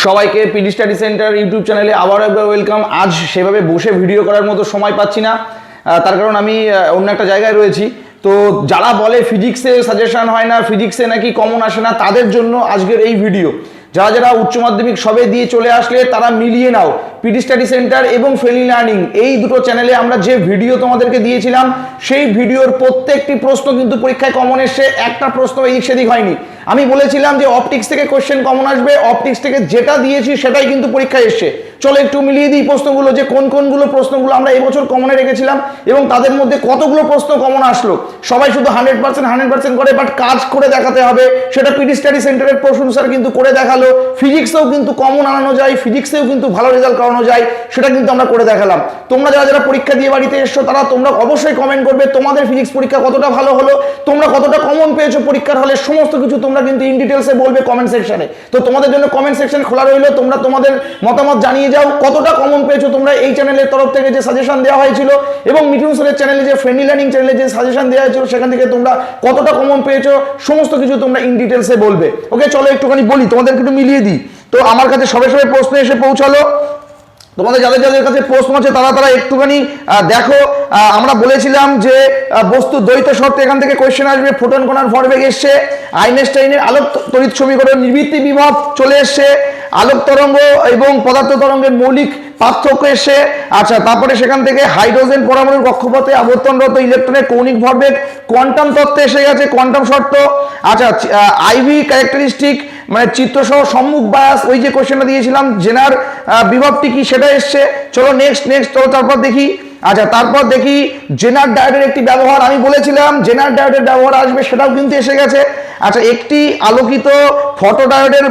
সবাইকে PD study centre YouTube চ্যানেলে আবার একবার ওয়েলকাম আজ সেভাবে বসে ভিডিও করার মতো সময় পাচ্ছি না। তার কারণ আমি অন্য একটা জায়গায় রয়েছি। তো যারা বলে ফিজিক্সে সাজেশন হয় না ফিজিক্সে নাকি কমন আসে না, তাদের জন্য আজকের এই ভিডিও যারা যারা উচ্চ মাধ্যমিক সবে দিয়ে চলে আসলে তারা মিলিয়ে নাও পিডি স্টাডি সেন্টার এবং ফেলি লার্নিং এই দুটো চ্যানেলে আমরা যে ভিডিও তোমাদেরকে দিয়েছিলাম, সেই ভিডিওর প্রত্যেকটি প্রশ্ন কিন্তু পরীক্ষায় কমন এসে একটা প্রশ্ন এদিক সেদিক হয়নি। আমি বলেছিলাম যে অপটিক্স থেকে কোশ্চেন কমন আসবে অপটিক্স থেকে যেটা দিয়েছি সেটাই কিন্তু পরীক্ষায় এসছে। চলো একটু মিলিয়ে দিই প্রশ্নগুলো, যে কোন কোনগুলো প্রশ্নগুলো আমরা এবছর কমনে রেখেছিলাম এবং তাদের মধ্যে কতগুলো প্রশ্ন কমন আসলো? সবাই শুধু হান্ড্রেড পার্সেন্ট হান্ড্রেড পার্সেন্ট করে বাট কাজ করে দেখাতে হবে। সেটা পিডি স্টাডি সেন্টারের প্রশংসার কিন্তু করে দেখাল। ফিজিক্সেও কিন্তু কমন আনানো যায় ফিজিক্সেও কিন্তু ভালো রেজাল্ট করানো যায়, সেটা কিন্তু আমরা করে দেখালাম। তোমরা যারা যারা পরীক্ষা দিয়ে বাড়িতে এসছো, তারা তোমরা অবশ্যই কমেন্ট করবে, তোমাদের ফিজিক্স পরীক্ষা কতটা ভালো হলো, তোমরা কতটা কমন পেয়েছ পরীক্ষার হলে, সমস্ত কিছু তোমরা কিন্তু ইন ডিটেলসে বলবে কমেন্ট সেকশনে তো তোমাদের জন্য কমেন্ট সেকশন খোলা রইল, তোমরা তোমাদের মতামত জানিয়ে যাও, কতটা কমন পেয়েছ তোমরা এই চ্যানেলের তরফ থেকে যে সাজেশন দেওয়া হয়েছিল এবং মিঠুন স্যারের চ্যানেলে যে ফ্রেন্ডলি লার্নিং চ্যানেলে যে সাজেশন দেওয়া হয়েছিল, সেখান থেকে তোমরা কতটা কমন পেয়েছ, সমস্ত কিছু তোমরা ইন ডিটেলসে বলবে। ওকে চলো একটুখানি বলি, তোমাদেরকে একটু মিলিয়ে দিই। তো আমার কাছে সবে সবে প্রশ্ন এসে পৌঁছালো তোমাদের যাদের যাদের কাছে প্রশ্ন আছে, তারা তারা একটুখানি দেখো। আমরা বলেছিলাম যে বস্তু দ্বৈত শর্তে এখান থেকে কোয়েশ্চেন আসবে, ফোটন কোনার ভরবেগ এসছে, আইনস্টাইনের আলোক তড়িৎ সমীকরণ নিবৃত্তি বিভব চলে এসছে, আলোক তরঙ্গ এবং পদার্থ তরঙ্গের মৌলিক পার্থক্য এসে আচ্ছা তারপরে সেখান থেকে হাইড্রোজেন পরমাণুর কক্ষপথে আবর্তনরত ইলেকট্রনের কৌণিক ভরবেগ, কোয়ান্টাম তত্ত্বে এসে গেছে, কোয়ান্টাম শর্ত। আচ্ছা আইভি ক্যারেক্টারিস্টিক মানে চিত্রসহ সম্মুখ বায়াস ওই যে কোশ্চেনটা দিয়েছিলাম, জেনার বিভবটি কি, সেটা এসছে। চলো নেক্সট নেক্সট চলো তারপর দেখি। আচ্ছা তারপর দেখি, জেনার ডায়োডের একটি ব্যবহার, আমি বলেছিলাম, জেনার ডায়োডের ব্যবহার আসবে, সেটাও কিন্তু এসে গেছে। আচ্ছা একটি আলোকিত ফটো ডায়োডের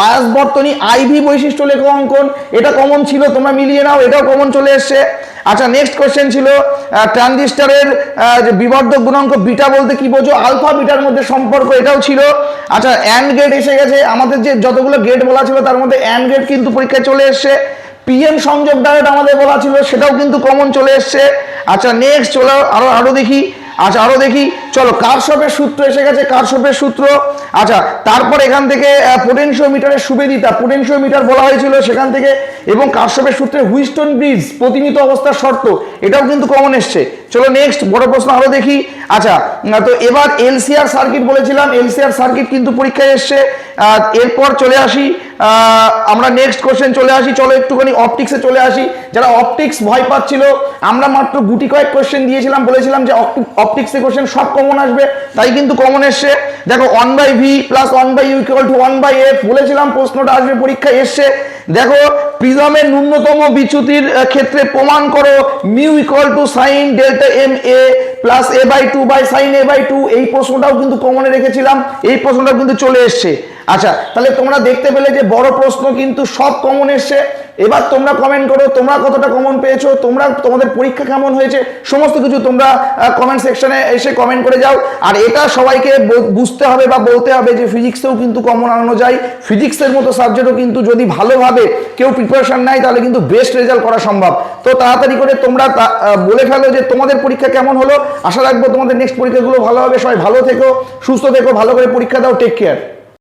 বায়াস বর্তনী আইভি বৈশিষ্ট্য লেখ অঙ্কন, এটা কমন ছিল, তোমরা মিলিয়ে নাও, এটাও কমন চলে এসছে। আচ্ছা নেক্সট কোশ্চেন ছিল ট্রানজিস্টারের যে বিবর্ধক গুণাঙ্ক বিটা বলতে কি বোঝো? আলফা বিটার মধ্যে সম্পর্ক এটাও ছিল। আচ্ছা অ্যান্ড গেট এসে গেছে। আমাদের যে যতগুলো গেট বলা ছিল, তার মধ্যে অ্যান্ড গেট কিন্তু পরীক্ষায় চলে এসছে। পিএম সংযোগ ডায়োড আমাদের বলা ছিল, সেটাও কিন্তু কমন চলে এসছে। আচ্ছা নেক্সট চলে আরও আরও দেখি। আচ্ছা আরও দেখি। চলো কারশপের সূত্র এসে গেছে কারশপের সূত্র। আচ্ছা তারপর এখান থেকে পোটেনশিওমিটারের সুবেদিতা পোটেনশিওমিটার বলা হয়েছিল সেখান থেকে, এবং কারশপের সূত্রে হুইস্টন ব্রিজ প্রতিমিত অবস্থার শর্ত, এটাও কিন্তু কমন এসছে। চলো নেক্সট বড় প্রশ্ন আরও দেখি। আচ্ছা তো এবার এলসিআর সার্কিট বলেছিলাম, এলসিআর সার্কিট কিন্তু পরীক্ষায় এসছে। এরপর চলে আসি আমরা নেক্সট কোশ্চেন চলে আসি। চলো একটুখানি অপটিক্সে চলে আসি। যারা অপটিক্স ভয় পাচ্ছিল, আমরা মাত্র গুটি কয়েক কোশ্চেন দিয়েছিলাম, বলেছিলাম যে অপটিক্সে কোশ্চেন সব কমন আসবে, তাই কিন্তু কমন এসছে। দেখো one by V plus one by U to one by F বলেছিলাম প্রশ্নটা আসবে পরীক্ষায় এসছে। দেখো, প্রিজমের ন্যূনতম বিচ্যুতির ক্ষেত্রে প্রমাণ করো mu equal to sine delta M A plus A by two by sine A by two এই প্রশ্নটাও কিন্তু কমনে রেখেছিলাম। এই প্রশ্নটাও কিন্তু চলে এসছে। আচ্ছা তাহলে তোমরা দেখতে পেলে যে বড় প্রশ্ন কিন্তু সব কমন এসছে। এবার তোমরা কমেন্ট করো, তোমরা কতটা কমন পেয়েছ, তোমরা তোমাদের পরীক্ষা কেমন হয়েছে, সমস্ত কিছু তোমরা কমেন্ট সেকশনে এসে কমেন্ট করে যাও। আর এটা সবাইকে বুঝতে হবে বা বলতে হবে যে ফিজিক্সেও কিন্তু কমন আনানো যায়। ফিজিক্সের মতো সাবজেক্টও কিন্তু যদি ভালোভাবে কেউ প্রিপারেশন নেয়, তাহলে কিন্তু বেস্ট রেজাল্ট করা সম্ভব। তো তাড়াতাড়ি করে তোমরা বলে ফেলো যে তোমাদের পরীক্ষা কেমন হলো। আশা রাখব তোমাদের নেক্সট পরীক্ষাগুলো ভালো হবে। সবাই ভালো থেকো, সুস্থ থেকো, ভালো করে পরীক্ষা দাও টেক কেয়ার